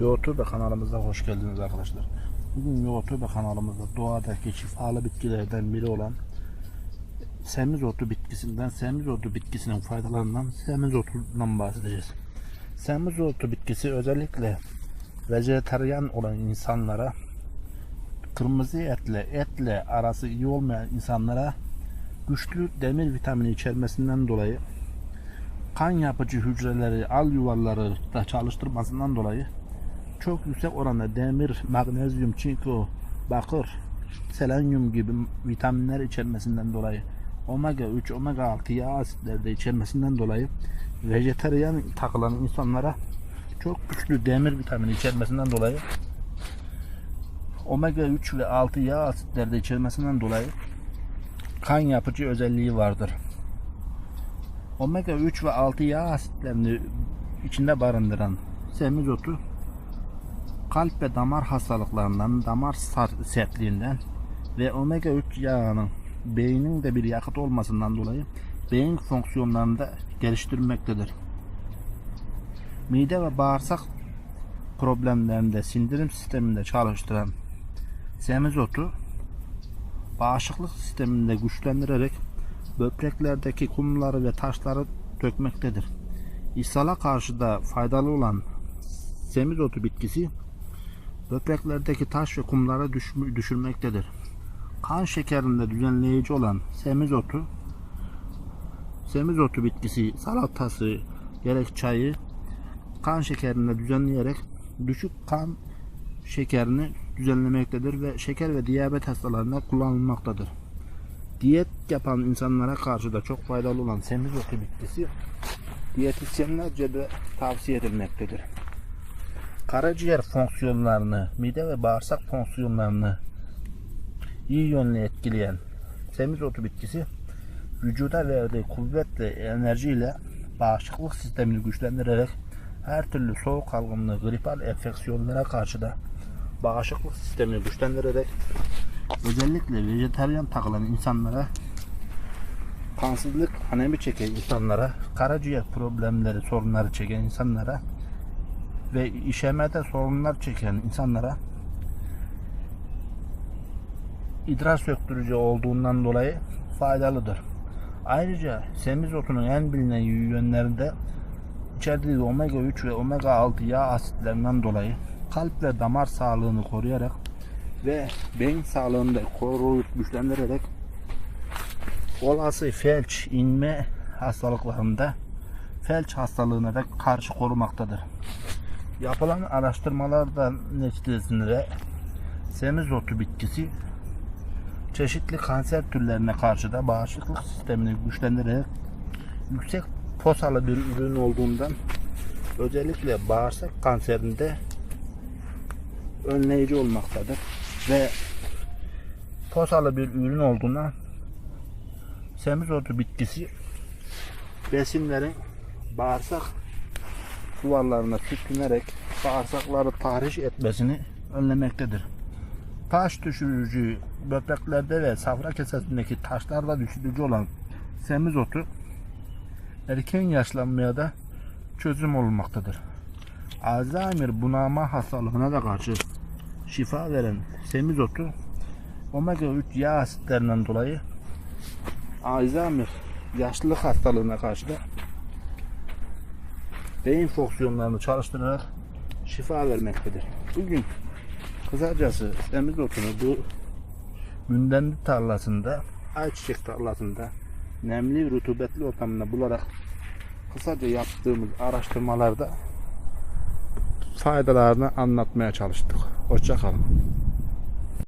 YouTube kanalımıza hoş geldiniz arkadaşlar. Bugün YouTube kanalımızda doğadaki şifalı bitkilerden biri olan semizotu bitkisinden, semizotu bitkisinin faydalarından, semizotundan bahsedeceğiz. Semizotu bitkisi özellikle vejetaryen olan insanlara, kırmızı etle, etle arası iyi olmayan insanlara güçlü demir vitamini içermesinden dolayı kan yapıcı hücreleri, al yuvarları da çalıştırmasından dolayı çok yüksek oranda demir, magnezyum, çinko, bakır, selenyum gibi vitaminler içermesinden dolayı omega 3, omega 6 yağ asitleri de içermesinden dolayı vejetaryen takılan insanlara çok güçlü demir vitamini içermesinden dolayı omega 3 ve 6 yağ asitleri de içermesinden dolayı kan yapıcı özelliği vardır. Omega 3 ve 6 yağ asitlerini içinde barındıran semizotu kalp ve damar hastalıklarından, damar sertliğinden ve omega 3 yağının beynin de bir yakıt olmasından dolayı beyin fonksiyonlarını da geliştirmektedir. Mide ve bağırsak problemlerinde sindirim sisteminde çalıştıran semizotu bağışıklık sisteminde güçlendirerek böbreklerdeki kumları ve taşları dökmektedir. İshala karşı da faydalı olan semizotu bitkisi böbreklerdeki taş ve kumları düşmü- düşürmektedir. Kan şekerinde düzenleyici olan semizotu semizotu bitkisi salatası gerek çayı kan şekerini düzenleyerek düşük kan şekerini düzenlemektedir ve şeker ve diyabet hastalarında kullanılmaktadır. Diyet yapan insanlara karşı da çok faydalı olan semizotu bitkisi diyetisyenlerce de tavsiye edilmektedir. Karaciğer fonksiyonlarını, mide ve bağırsak fonksiyonlarını iyi yönlü etkileyen semizotu bitkisi vücuda verdiği kuvvet ve enerjiyle bağışıklık sistemini güçlendirerek her türlü soğuk algınlığı, gripal enfeksiyonlara karşı da bağışıklık sistemini güçlendirerek özellikle vejetaryen takılan insanlara kansızlık, anemi çeken insanlara, karaciğer problemleri, sorunları çeken insanlara ve işemede sorunlar çeken insanlara idrar söktürücü olduğundan dolayı faydalıdır. Ayrıca semizotunun en bilinen yönlerinde içerdiği omega 3 ve omega 6 yağ asitlerinden dolayı kalp ve damar sağlığını koruyarak ve beyin sağlığını da koruyup güçlendirerek olası felç, inme hastalıklarında felç hastalığına da karşı korumaktadır. Yapılan araştırmalardan neticesinde semizotu bitkisi çeşitli kanser türlerine karşı da bağışıklık sistemini güçlendirerek yüksek posalı bir ürün olduğundan özellikle bağırsak kanserinde önleyici olmaktadır. Ve posalı bir ürün olduğundan semizotu bitkisi besinlerin bağırsak duvarlarına tütünerek bağırsakları tahriş etmesini önlemektedir. Taş düşürücü böbreklerde ve safra kesesindeki taşlarda düşürücü olan semizotu erken yaşlanmaya da çözüm olmaktadır. Alzheimer bunama hastalığına da karşı şifa veren semizotu omega 3 yağ asitlerinden dolayı Alzheimer yaşlılık hastalığına karşı da beyin fonksiyonlarını çalıştırarak şifa vermektedir. Bugün kısacası semizotunu bu mündenli tarlasında, ayçiçek tarlasında nemli rutubetli ortamında bularak kısaca yaptığımız araştırmalarda faydalarını anlatmaya çalıştık. Hoşçakalın.